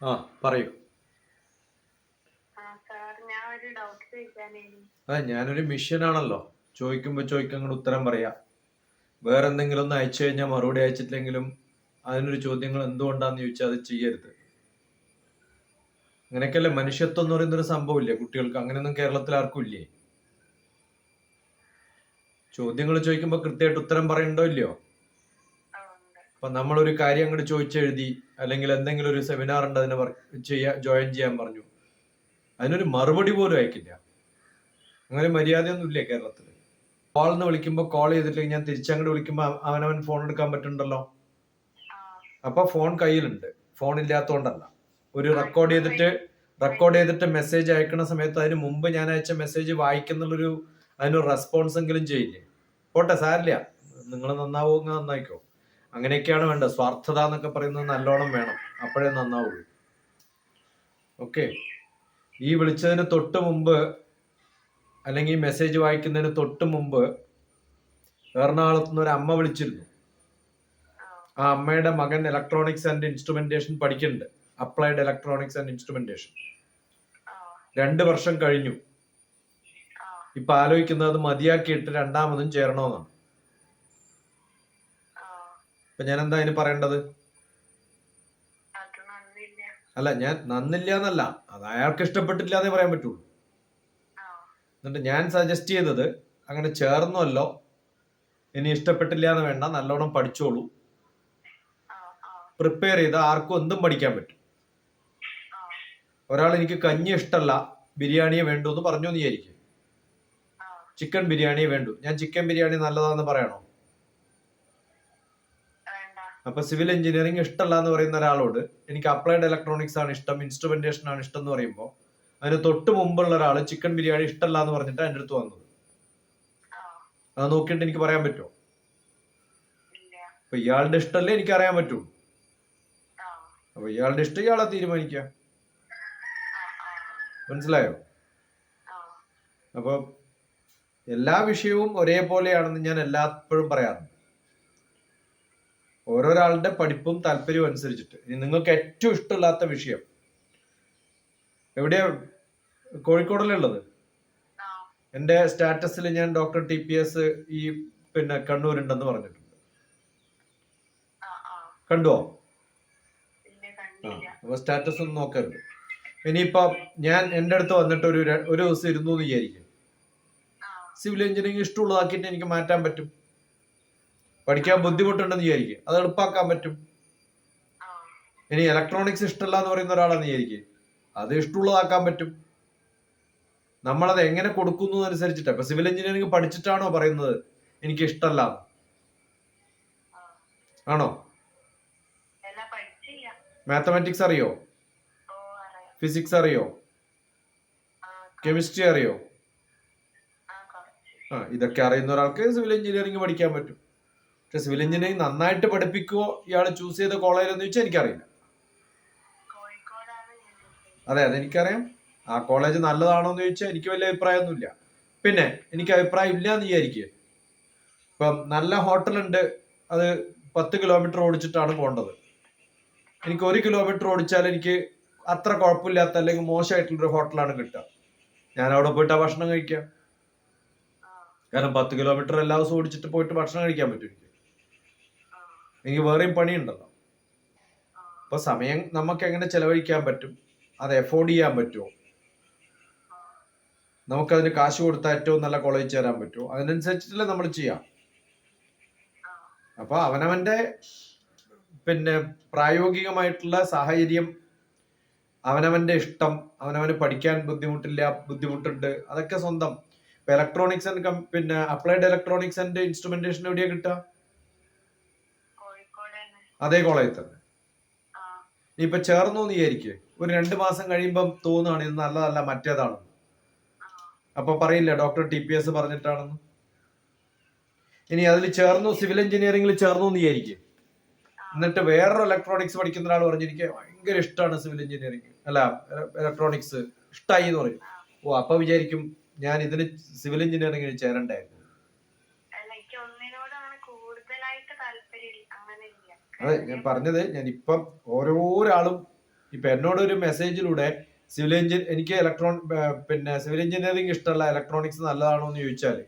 ആ പറയൂ. ആ ഞാനൊരു ഞാൻ ഒരു ഡൗട്ട് ചോദിക്കാൻ ചോദിക്കങ്ങോട്ട് ഉത്തരം പറയാം. വേറെ എന്തെങ്കിലും ഒന്ന് അയച്ചു കഴിഞ്ഞാൽ മറുപടി അയച്ചിട്ടില്ലെങ്കിലും അതിനൊരു ചോദ്യങ്ങൾ എന്തുകൊണ്ടാന്ന് ചോദിച്ചാൽ അത് ചെയ്യരുത്. അങ്ങനെയൊക്കെയല്ലേ മനുഷ്യത്വം എന്ന് പറയുന്ന ഒരു സംഭവമില്ലേ? കുട്ടികൾക്ക് അങ്ങനെയൊന്നും കേരളത്തിൽ ആർക്കും ഇല്ലേ? ചോദ്യങ്ങൾ ചോദിക്കുമ്പോൾ കൃത്യമായിട്ട് ഉത്തരം പറയണ്ടോ ഇല്ലയോ? നമ്മൾ നമ്മളൊരു കാര്യം അങ്ങോട്ട് ചോദിച്ചെഴുതി അല്ലെങ്കിൽ എന്തെങ്കിലും ഒരു സെമിനാർ ഉണ്ട് അതിനെ ചെയ്യാ ജോയിൻ ചെയ്യാൻ പറഞ്ഞു. അതിനൊരു മറുപടി പോലും അയക്കില്ല. അങ്ങനെ മര്യാദയൊന്നും ഇല്ല കേരളത്തിൽ കോൾ എന്ന് വിളിക്കുമ്പോൾ കോൾ ചെയ്തിട്ട് ഞാൻ തിരിച്ചങ്ങോട്ട് വിളിക്കുമ്പോൾ അവനവൻ ഫോൺ എടുക്കാൻ പറ്റുന്നുണ്ടല്ലോ അപ്പൊ ഫോൺ കയ്യിലുണ്ട്. ഫോൺ ഇല്ലാത്തോണ്ടല്ല. ഒരു റെക്കോർഡ് ചെയ്തിട്ട് റെക്കോർഡ് ചെയ്തിട്ട് മെസ്സേജ് അയക്കുന്ന സമയത്ത് അതിന് മുമ്പ് ഞാൻ അയച്ച മെസ്സേജ് വായിക്കുന്നുള്ളൊരു അതിനൊരു റെസ്പോൺസ് എങ്കിലും ചെയ്യില്ലേ? പോട്ടെ സാരില്ല. നിങ്ങൾ നന്നാവോ നന്നായിക്കോ. അങ്ങനെയൊക്കെയാണ് വേണ്ടത്. സ്വാർത്ഥത എന്നൊക്കെ പറയുന്നത് നല്ലോണം വേണം. അപ്പോഴേ നന്നാവുള്ളൂ. ഓക്കെ. ഈ വിളിച്ചതിന് തൊട്ട് മുമ്പ് അല്ലെങ്കിൽ ഈ മെസ്സേജ് വായിക്കുന്നതിന് തൊട്ട് മുമ്പ് എറണാകുളത്ത് നിന്ന് ഒരു അമ്മ വിളിച്ചിരുന്നു. ആ അമ്മയുടെ മകൻ ഇലക്ട്രോണിക്സ് ആൻഡ് ഇൻസ്ട്രുമെന്റേഷൻ പഠിക്കുന്നുണ്ട്. അപ്ലൈഡ് ഇലക്ട്രോണിക്സ് ആൻഡ് ഇൻസ്ട്രുമെന്റേഷൻ രണ്ട് വർഷം കഴിഞ്ഞു. ഇപ്പൊ ആലോചിക്കുന്നത് മതിയാക്കിയിട്ട് രണ്ടാമതും ചേരണമെന്നാണ്. ഇപ്പൊ ഞാൻ എന്താ അതിന് പറയേണ്ടത്? അല്ല ഞാൻ നന്നില്ല എന്നല്ല. അത് അയാൾക്ക് ഇഷ്ടപ്പെട്ടില്ല എന്നേ പറയാൻ പറ്റുള്ളൂ. എന്നിട്ട് ഞാൻ സജസ്റ്റ് ചെയ്തത് അങ്ങനെ ചേർന്നല്ലോ. ഇനി ഇഷ്ടപ്പെട്ടില്ല എന്ന് വേണ്ട നല്ലോണം പഠിച്ചോളൂ. പ്രിപ്പയർ ചെയ്ത് ആർക്കും എന്തും പഠിക്കാൻ പറ്റും. ഒരാൾ എനിക്ക് കഞ്ഞി ഇഷ്ടമല്ല ബിരിയാണിയെ വേണ്ടു എന്ന് പറഞ്ഞു നീ ആയിരിക്കും ചിക്കൻ ബിരിയാണിയെ വേണ്ടു. ഞാൻ ചിക്കൻ ബിരിയാണി നല്ലതാന്ന് പറയണോ? അപ്പൊ സിവിൽ എഞ്ചിനീയറിംഗ് ഇഷ്ടമല്ല എന്ന് പറയുന്ന ഒരാളോട് എനിക്ക് അപ്ലൈഡ് ഇലക്ട്രോണിക്സ് ആണ് ഇഷ്ടം ഇൻസ്ട്രുമെന്റേഷൻ ആണ് ഇഷ്ടം എന്ന് പറയുമ്പോൾ അതിന് തൊട്ട് മുമ്പുള്ള ഒരാൾ ചിക്കൻ ബിരിയാണി ഇഷ്ടമല്ല എന്ന് പറഞ്ഞിട്ട് എന്റെ അടുത്ത് വന്നത്. അത് നോക്കിയിട്ട് എനിക്ക് പറയാൻ പറ്റുമോ? അപ്പൊ ഇയാളുടെ ഇഷ്ടമല്ലേ എനിക്ക് അറിയാൻ പറ്റുള്ളൂ ആ. അപ്പൊ ഇയാളുടെ ഇഷ്ടം ഇയാളെ തീരുമാനിക്കുക മനസ്സിലായോ? അപ്പൊ എല്ലാ വിഷയവും ഒരേപോലെയാണെന്ന് ഞാൻ എല്ലായ്പ്പോഴും പറയാറുണ്ട്. ഓരോരാളുടെ പഠിപ്പും താല്പര്യവും അനുസരിച്ചിട്ട്. ഇനി നിങ്ങൾക്ക് ഏറ്റവും ഇഷ്ടമില്ലാത്ത വിഷയം. എവിടെയാ? കോഴിക്കോടല്ലേ ഉള്ളത്? എന്റെ സ്റ്റാറ്റസിൽ ഞാൻ ഡോക്ടർ ടി പി എസ് ഈ പിന്നെ കണ്ണൂരുണ്ടെന്ന് പറഞ്ഞിട്ടുണ്ട്. കണ്ടുവോ? ആ അപ്പൊ സ്റ്റാറ്റസ് ഒന്നും നോക്കരുത്. ഇനിയിപ്പോ ഞാൻ എന്റെ അടുത്ത് വന്നിട്ട് ഒരു ഒരു ദിവസം ഇരുന്നു എന്ന് വിചാരിക്കും. സിവിൽ എഞ്ചിനീയറിംഗ് ഇഷ്ടമുള്ളതാക്കിയിട്ട് എനിക്ക് മാറ്റാൻ പറ്റും. പഠിക്കാൻ ബുദ്ധിമുട്ടുണ്ടെന്ന് വിചാരിക്കും. അത് എളുപ്പാക്കാൻ പറ്റും. ഇനി ഇലക്ട്രോണിക്സ് ഇഷ്ടമല്ല എന്ന് പറയുന്ന ഒരാളാന്ന് വിചാരിക്കും. അത് ഇഷ്ടമുള്ളതാക്കാൻ പറ്റും. നമ്മളത് എങ്ങനെ കൊടുക്കുന്നു അനുസരിച്ചിട്ട് ഇപ്പൊ സിവിൽ എഞ്ചിനീയറിംഗ് പഠിച്ചിട്ടാണോ പറയുന്നത്? എനിക്ക് ഇഷ്ടമല്ല ആണോ? മാത്തമാറ്റിക്സ് അറിയോ? ഫിസിക്സ് അറിയോ? കെമിസ്ട്രി അറിയോ? ആ ഇതൊക്കെ അറിയുന്ന ഒരാൾക്ക് സിവിൽ എഞ്ചിനീയറിംഗ് പഠിക്കാൻ പറ്റും. പക്ഷെ സിവിൽ എഞ്ചിനീയറിംഗ് നന്നായിട്ട് പഠിപ്പിക്കുവോ? ഇയാൾ ചൂസ് ചെയ്ത കോളേജ് എന്ന് ചോദിച്ചാൽ എനിക്കറിയില്ല. അതെ അതെനിക്കറിയാം ആ കോളേജ് നല്ലതാണോ എന്ന് ചോദിച്ചാൽ എനിക്ക് വലിയ അഭിപ്രായമൊന്നുമില്ല. പിന്നെ എനിക്ക് അഭിപ്രായം ഇല്ല എന്ന് വിചാരിക്കുക. ഇപ്പം നല്ല ഹോട്ടലുണ്ട്. അത് പത്ത് കിലോമീറ്റർ ഓടിച്ചിട്ടാണ് പോകേണ്ടത് എനിക്ക് ഒരു കിലോമീറ്റർ ഓടിച്ചാൽ എനിക്ക് അത്ര കുഴപ്പമില്ലാത്ത അല്ലെങ്കിൽ മോശമായിട്ടുള്ളൊരു ഹോട്ടലാണ് കിട്ടുക. ഞാൻ അവിടെ പോയിട്ട് ആ ഭക്ഷണം കഴിക്കാം. കാരണം പത്ത് കിലോമീറ്റർ എല്ലാ ദിവസവും ഓടിച്ചിട്ട് പോയിട്ട് ഭക്ഷണം കഴിക്കാൻ പറ്റും എനിക്ക് വേറെയും പണിയുണ്ടല്ലോ. അപ്പൊ സമയം നമുക്ക് എങ്ങനെ ചെലവഴിക്കാൻ പറ്റും? അത് എഫോർഡ് ചെയ്യാൻ പറ്റുമോ? നമുക്കതിന് കാശ് കൊടുത്താൽ ഏറ്റവും നല്ല കോളേജ് ചേരാൻ പറ്റുമോ? അതിനനുസരിച്ചിട്ടല്ലേ നമ്മൾ ചെയ്യാം. അപ്പൊ അവനവന്റെ പിന്നെ പ്രായോഗികമായിട്ടുള്ള സാഹചര്യം അവനവന്റെ ഇഷ്ടം അവനവന് പഠിക്കാൻ ബുദ്ധിമുട്ടില്ല ബുദ്ധിമുട്ടുണ്ട് അതൊക്കെ സ്വന്തം. ഇപ്പൊ ഇലക്ട്രോണിക്സ് ആൻഡ് പിന്നെ അപ്ലൈഡ് ഇലക്ട്രോണിക്സ് ആൻഡ് ഇൻസ്ട്രുമെന്റേഷൻ എവിടെയാ കിട്ടുക? അതേ കോളേജിൽ തന്നെ. ഇപ്പൊ ചേർന്നു എന്ന് വിചാരിക്കേ. ഒരു രണ്ട് മാസം കഴിയുമ്പം തോന്നുകയാണ് ഇത് നല്ലതല്ല മറ്റേതാണെന്ന്. അപ്പൊ പറയില്ല ഡോക്ടർ ടി പി എസ് പറഞ്ഞിട്ടാണെന്ന്? ഇനി അതിൽ ചേർന്നു സിവിൽ എഞ്ചിനീയറിംഗിൽ ചേർന്നു എന്ന് വിചാരിക്കും. എന്നിട്ട് വേറൊരു ഇലക്ട്രോണിക്സ് പഠിക്കുന്ന ഒരാൾ പറഞ്ഞിരിക്കേ ഭയങ്കര ഇഷ്ടമാണ് സിവിൽ എഞ്ചിനീയറിംഗ് അല്ല ഇലക്ട്രോണിക്സ് ഇഷ്ടമായി എന്ന് പറയും. ഓ അപ്പൊ വിചാരിക്കും ഞാൻ ഇതിന് സിവിൽ എഞ്ചിനീയറിംഗിൽ ചേരണ്ടായിരുന്നു അല്ല എനിക്ക് ഒന്നിനോട് അങ്ങനെ കൂടുതലായിട്ട് താല്പര്യം അങ്ങനെ ഇല്ല അതെ ഞാൻ പറഞ്ഞത് ഞാൻ ഇപ്പം ഓരോരാളും ഇപ്പൊ എന്നോട് ഒരു മെസ്സേജിലൂടെ സിവിൽ എഞ്ചിൻ എനിക്ക് ഇലക്ട്രോൺ പിന്നെ സിവിൽ എഞ്ചിനീയറിംഗ് ഇഷ്ടമല്ല ഇലക്ട്രോണിക്സ് നല്ലതാണോ എന്ന് ചോദിച്ചാൽ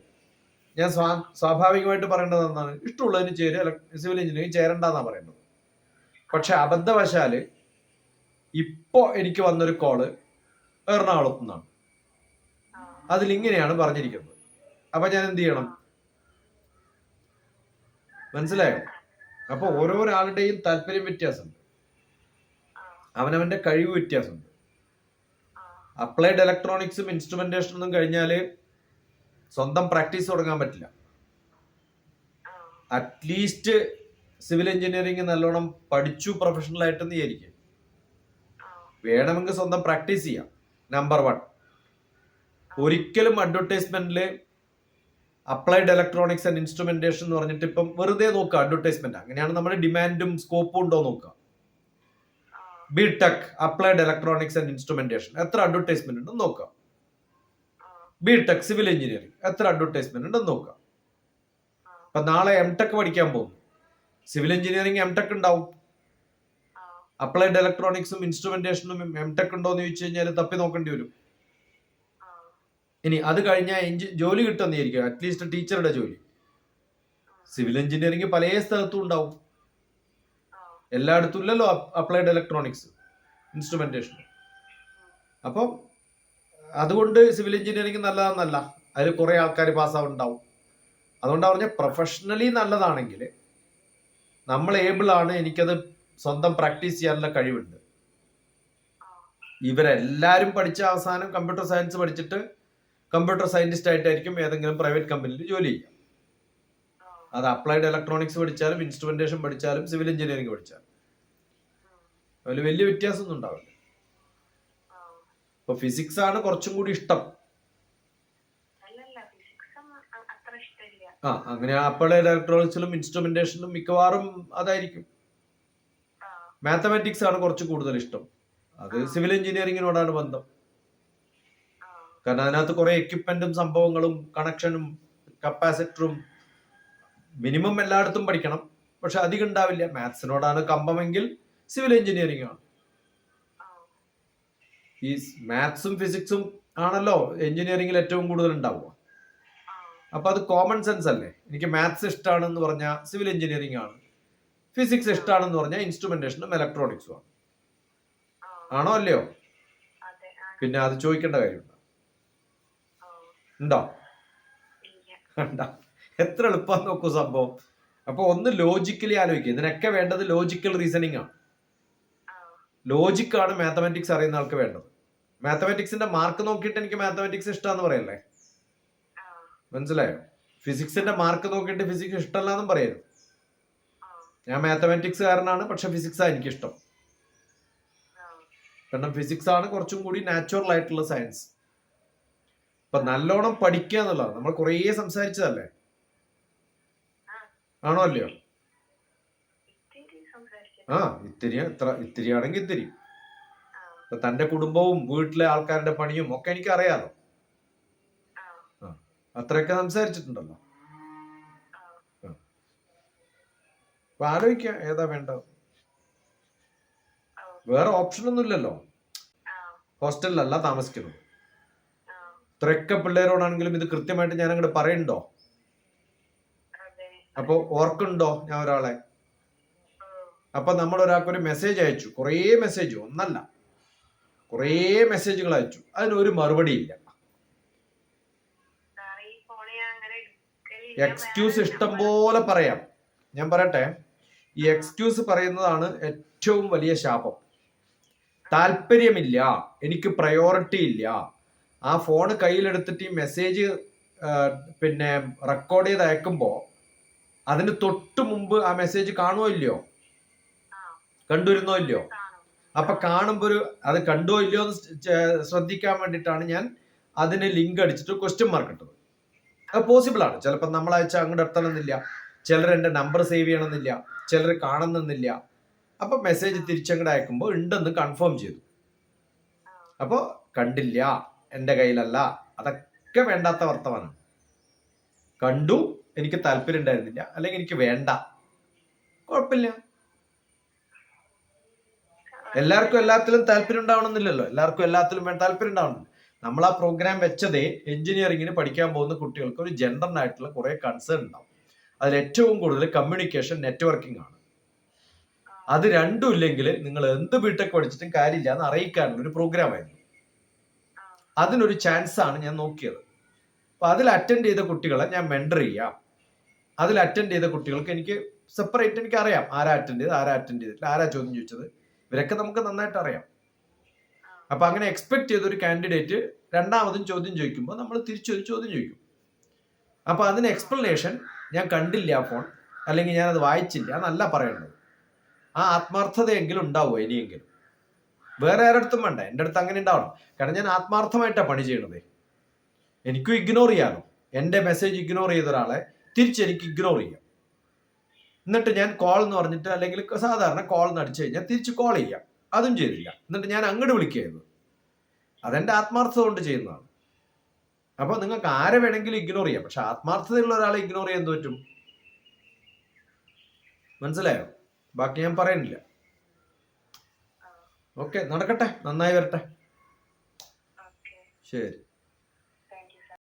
ഞാൻ സ്വാ സ്വാഭാവികമായിട്ട് പറയേണ്ടത് എന്താണ് ഇഷ്ടമുള്ളതിന് ചേരുക സിവിൽ എഞ്ചിനീയറിംഗ് ചേരണ്ടെന്നാണ് പറയുന്നത് പക്ഷെ അബദ്ധവശാൽ ഇപ്പോ എനിക്ക് വന്നൊരു കോൾ എറണാകുളത്തു നിന്നാണ് അതിലിങ്ങനെയാണ് പറഞ്ഞിരിക്കുന്നത്. അപ്പൊ ഞാൻ എന്ത് ചെയ്യണം? മനസ്സിലായോ? അപ്പൊ ഓരോരാളുടെയും താല്പര്യം വ്യത്യാസമുണ്ട്. അവനവന്റെ കഴിവ് വ്യത്യാസമുണ്ട്. അപ്ലൈഡ് ഇലക്ട്രോണിക്സും ഇൻസ്ട്രുമെന്റേഷനും കഴിഞ്ഞാൽ സ്വന്തം പ്രാക്ടീസ് തുടങ്ങാൻ പറ്റില്ല. അറ്റ്ലീസ്റ്റ് സിവിൽ എഞ്ചിനീയറിംഗ് നല്ലോണം പഠിച്ചു പ്രൊഫഷണൽ ആയിട്ടെന്ന് വിചാരിക്കും വേണമെങ്കിൽ സ്വന്തം പ്രാക്ടീസ് ചെയ്യാം. നമ്പർ വൺ ഒരിക്കലും അഡ്വർടൈസ്മെന്റിൽ അപ്ലൈഡ് ഇലക്ട്രോണിക്സ് ആൻഡ് ഇൻസ്ട്രുമെന്റേഷൻ എന്ന് പറഞ്ഞിട്ട് ഇപ്പം വെറുതെ നോക്കുക അഡ്വർടൈസ്മെന്റ് അങ്ങനെയാണ് നമ്മുടെ ഡിമാൻഡും സ്കോപ്പും ഉണ്ടോ നോക്കുക. B tech applied electronics and instrumentation എത്ര അഡ്വർടൈസ്മെന്റ് ഉണ്ടെന്ന് നോക്കുക. ബി ടെക് സിവിൽ എഞ്ചിനീയറിംഗ് എത്ര അഡ്വർടൈസ്മെന്റ് ഉണ്ടെന്ന് നോക്കുക. അപ്പൊ നാളെ എം ടെക് പഠിക്കാൻ പോകും സിവിൽ എഞ്ചിനീയറിംഗ് എം ടെക് ഉണ്ടാവും. അപ്ലൈഡ് ഇലക്ട്രോണിക്സും ഇൻസ്ട്രുമെന്റേഷനും എം ടെക് ഉണ്ടോ എന്ന് ചോദിച്ചു കഴിഞ്ഞാൽ തപ്പി നോക്കേണ്ടി വരും. ഇനി അത് കഴിഞ്ഞാൽ എഞ്ചി ജോലി കിട്ടുന്നതായിരിക്കും അറ്റ്ലീസ്റ്റ് ടീച്ചറുടെ ജോലി. സിവിൽ എഞ്ചിനീയറിംഗ് പല സ്ഥലത്തും ഉണ്ടാവും. എല്ലായിടത്തും ഇല്ലല്ലോ അപ്ലൈഡ് ഇലക്ട്രോണിക്സ് ഇൻസ്ട്രുമെന്റേഷൻ അപ്പം അതുകൊണ്ട് സിവിൽ എഞ്ചിനീയറിംഗ് നല്ലതാണെന്നല്ല അതിൽ കുറേ ആൾക്കാർ പാസ്സാവുണ്ടാവും അതുകൊണ്ടാണ് പറഞ്ഞ പ്രൊഫഷണലി നല്ലതാണെങ്കിൽ നമ്മൾ ഏബിൾ ആണ് എനിക്കത് സ്വന്തം പ്രാക്ടീസ് ചെയ്യാനുള്ള കഴിവുണ്ട്. ഇവരെല്ലാരും പഠിച്ച അവസാനം കമ്പ്യൂട്ടർ സയൻസ് പഠിച്ചിട്ട് കമ്പ്യൂട്ടർ സയന്റിസ്റ്റ് ആയിട്ടായിരിക്കും ഏതെങ്കിലും പ്രൈവറ്റ് കമ്പനിയിൽ ജോലി ചെയ്യുക. അത് അപ്ലൈഡ് ഇലക്ട്രോണിക്സ് പഠിച്ചാലും ഇൻസ്ട്രുമെന്റേഷൻ പഠിച്ചാലും സിവിൽ എഞ്ചിനീയറിംഗ് പഠിച്ചാലും. അതിൽ വലിയ വ്യത്യാസമൊന്നും ഉണ്ടാവില്ല. ഇപ്പൊ ഫിസിക്സ് ആണ് കുറച്ചും കൂടി ഇഷ്ടം. ആ അങ്ങനെ അപ്ലൈഡ് ഇലക്ട്രോണിക്സിലും ഇൻസ്ട്രുമെന്റേഷനിലും മിക്കവാറും അതായിരിക്കും. മാത്തമാറ്റിക്സ് ആണ് കുറച്ച് കൂടുതൽ ഇഷ്ടം. അത് സിവിൽ എഞ്ചിനീയറിംഗിനോടാണ് ബന്ധം. കാരണം അതിനകത്ത് കുറെ എക്യുപ്മെന്റും സംഭവങ്ങളും കണക്ഷനും കപ്പാസിറ്ററും മിനിമം എല്ലായിടത്തും പഠിക്കണം. പക്ഷെ അധികം ഉണ്ടാവില്ല. മാത്സിനോടാണ് കമ്പമെങ്കിൽ സിവിൽ എഞ്ചിനീയറിംഗ് ആണ്. ഈ മാത്സും ഫിസിക്സും ആണല്ലോ എഞ്ചിനീയറിംഗിൽ ഏറ്റവും കൂടുതൽ ഉണ്ടാവുക. അപ്പൊ അത് കോമൺ സെൻസ് അല്ലേ? എനിക്ക് മാത്സ് ഇഷ്ടമാണെന്ന് പറഞ്ഞാൽ സിവിൽ എഞ്ചിനീയറിംഗ് ആണ്. ഫിസിക്സ് ഇഷ്ടമാണെന്ന് പറഞ്ഞാൽ ഇൻസ്ട്രുമെന്റേഷനും ഇലക്ട്രോണിക്സും ആണ്. ആണോ അല്ലയോ? പിന്നെ അത് ചോദിക്കേണ്ട കാര്യമുണ്ടോ? ഉണ്ടോ? എത്ര എളുപ്പം നോക്കൂ സംഭവം. അപ്പൊ ഒന്ന് ലോജിക്കലി ആലോചിക്കുക ഇതിനൊക്കെ വേണ്ടത് ലോജിക്കൽ റീസണിങ് ആണ്. ലോജിക്കാണ് മാത്തമാറ്റിക്സ് അറിയുന്ന ആൾക്ക് വേണ്ടത്. മാത്തമാറ്റിക്സിന്റെ മാർക്ക് നോക്കിയിട്ട് എനിക്ക് മാത്തമാറ്റിക്സ് ഇഷ്ടമാന്ന് പറയല്ലേ? മനസ്സിലായോ? ഫിസിക്സിന്റെ മാർക്ക് നോക്കിയിട്ട് ഫിസിക്സ് ഇഷ്ടമല്ല എന്നും പറയരുത്. ഞാൻ മാത്തമാറ്റിക്സ് കാരനാണ് പക്ഷെ ഫിസിക്സാ എനിക്കിഷ്ടം. കാരണം ഫിസിക്സ് ആണ് കുറച്ചും കൂടി നാച്ചുറൽ ആയിട്ടുള്ള സയൻസ് ഇപ്പൊ നല്ലോണം പഠിക്കുക എന്നുള്ളതാണ്. നമ്മൾ കുറേ സംസാരിച്ചതല്ലേ? ആണോ അല്ലയോ? ആ ഇത്തിരി ഇത്ര ഇത്തിരി ആണെങ്കിൽ ഇത്തിരി. തന്റെ കുടുംബവും വീട്ടിലെ ആൾക്കാരുടെ പണിയും ഒക്കെ എനിക്ക് അറിയാലോ ആ അത്രയൊക്കെ സംസാരിച്ചിട്ടുണ്ടല്ലോ. അപ്പൊ ആലോചിക്കുക ഏതാ വേണ്ട വേറെ ഓപ്ഷൻ ഒന്നും ഇല്ലല്ലോ ഹോസ്റ്റലിലല്ല താമസിക്കുന്നത്. ആ ഇത്രയൊക്കെ പിള്ളേരോടാണെങ്കിലും ഇത് കൃത്യമായിട്ട് ഞാൻ അങ്ങോട്ട് പറയണ്ടോ? അതെ. അപ്പൊ ഓർക്കുണ്ടോ ഞാൻ ഒരാളെ. അപ്പൊ നമ്മൾ ഒരാൾക്ക് ഒരു മെസ്സേജ് അയച്ചു. കുറേ മെസ്സേജ് ഒന്നല്ല. കുറേ മെസ്സേജുകൾ അയച്ചു. അതിനൊരു മറുപടി ഇല്ല. എക്സ്ക്യൂസ് ഇഷ്ടം പോലെ പറയാം. ഞാൻ പറയട്ടെ? ഈ എക്സ്ക്യൂസ് പറയുന്നതാണ് ഏറ്റവും വലിയ ശാപം. താല്പര്യമില്ല. എനിക്ക് പ്രയോറിറ്റി ഇല്ല. ആ ഫോൺ കയ്യിലെടുത്തിട്ട് ഈ മെസ്സേജ് പിന്നെ റെക്കോർഡ് ചെയ്ത് അയക്കുമ്പോൾ അതിന് തൊട്ട് മുമ്പ് ആ മെസ്സേജ് കാണുമോ ഇല്ലയോ? കണ്ടുവരുന്നോ ഇല്ലയോ? അപ്പൊ കാണുമ്പോൾ ഒരു അത് കണ്ടോ ഇല്ലയോ എന്ന് ശ്രദ്ധിക്കാൻ വേണ്ടിയിട്ടാണ് ഞാൻ അതിന് ലിങ്ക് അടിച്ചിട്ട് ക്വസ്റ്റ്യൻ മാർക്ക് ഇട്ടത്. അത് പോസിബിൾ ആണ്. ചിലപ്പോൾ നമ്മൾ അയച്ച അങ്ങോട്ട് എത്തണമെന്നില്ല ചിലർ എന്റെ നമ്പർ സേവ് ചെയ്യണമെന്നില്ല ചിലർ കാണണമെന്നില്ല അപ്പൊ മെസ്സേജ് തിരിച്ചങ്ങോട്ട് അയക്കുമ്പോൾ ഉണ്ടെന്ന് കൺഫേം ചെയ്തു. അപ്പോ അപ്പോൾ കണ്ടില്ല. എന്റെ കയ്യിലല്ല. അതൊക്കെ വേണ്ടാത്ത വർത്തമാനം. കണ്ടു എനിക്ക് താല്പര്യം ഉണ്ടായിരുന്നില്ല അല്ലെങ്കിൽ എനിക്ക് വേണ്ട. കുഴപ്പമില്ല. എല്ലാവർക്കും എല്ലാത്തിലും താല്പര്യം ഉണ്ടാവണമെന്നില്ലല്ലോ. എല്ലാവർക്കും എല്ലാത്തിലും താല്പര്യം ഉണ്ടാവണം. നമ്മൾ ആ പ്രോഗ്രാം വെച്ചതേ എഞ്ചിനീയറിംഗിന് പഠിക്കാൻ പോകുന്ന കുട്ടികൾക്ക് ഒരു ജെൻഡറിനായിട്ടുള്ള കുറെ കൺസേൺ ഉണ്ടാവും. അതിൽ ഏറ്റവും കൂടുതൽ കമ്മ്യൂണിക്കേഷൻ നെറ്റ്വർക്കിംഗ് ആണ്. അത് രണ്ടും ഇല്ലെങ്കിൽ നിങ്ങൾ എന്ത് ബിടെക് പഠിച്ചിട്ടും കാര്യമില്ല എന്ന് അറിയിക്കാനുള്ള ഒരു പ്രോഗ്രാം ആയിരുന്നു. അതിനൊരു ചാൻസ് ആണ് ഞാൻ നോക്കിയത്. അപ്പൊ അതിൽ അറ്റൻഡ് ചെയ്ത കുട്ടികളെ ഞാൻ മെൻഡർ ചെയ്യാം. അതിൽ അറ്റൻഡ് ചെയ്ത കുട്ടികൾക്ക് എനിക്ക് സെപ്പറേറ്റ് എനിക്ക് അറിയാം ആരാ അറ്റൻഡ് ചെയ്ത് ആരാ അറ്റൻഡ് ചെയ്തിട്ടില്ല ആരാ ചോദ്യം ചോദിച്ചത്. ഇവരൊക്കെ നമുക്ക് നന്നായിട്ട് അറിയാം. അപ്പൊ അങ്ങനെ എക്സ്പെക്ട് ചെയ്ത ഒരു കാൻഡിഡേറ്റ് രണ്ടാമതും ചോദ്യം ചോദിക്കുമ്പോൾ നമ്മൾ തിരിച്ചൊരു ചോദ്യം ചോദിക്കും. അപ്പൊ അതിന് എക്സ്പ്ലനേഷൻ ഞാൻ കണ്ടില്ല ഫോൺ അല്ലെങ്കിൽ ഞാനത് വായിച്ചില്ല. എന്നല്ല പറയേണ്ടത്. ആ ആത്മാർത്ഥതയെങ്കിലും ഉണ്ടാവുമോ ഇനിയെങ്കിലും? വേറെ ആരടുത്തും വേണ്ട. എന്റെ അടുത്ത് അങ്ങനെ ഉണ്ടാവണം. കാരണം ഞാൻ ആത്മാർത്ഥമായിട്ടാണ് പണി ചെയ്യണത്. എനിക്കും ഇഗ്നോർ ചെയ്യാനോ എന്റെ മെസ്സേജ് ഇഗ്നോർ ചെയ്ത ഒരാളെ തിരിച്ചെനിക്ക് ഇഗ്നോർ ചെയ്യാം. എന്നിട്ട് ഞാൻ കോൾ എന്ന് പറഞ്ഞിട്ട് അല്ലെങ്കിൽ സാധാരണ കോൾ എന്ന് അടിച്ചു കഴിഞ്ഞാൽ തിരിച്ച് കോൾ ചെയ്യാം. അതും ചെയ്തില്ല. എന്നിട്ട് ഞാൻ അങ്ങോട്ട് വിളിക്കുകയായിരുന്നു അതെന്റെ ആത്മാർത്ഥത കൊണ്ട് ചെയ്യുന്നതാണ്. അപ്പോൾ നിങ്ങൾക്ക് ആരെ വേണമെങ്കിലും ഇഗ്നോർ ചെയ്യാം. പക്ഷെ ആത്മാർത്ഥതയുള്ള ഒരാളെ ഇഗ്നോർ ചെയ്യാൻ പറ്റും? മനസ്സിലായോ? ബാക്കി ഞാൻ പറയുന്നില്ല. ഓക്കെ നടക്കട്ടെ. നന്നായി വരട്ടെ. ശരി.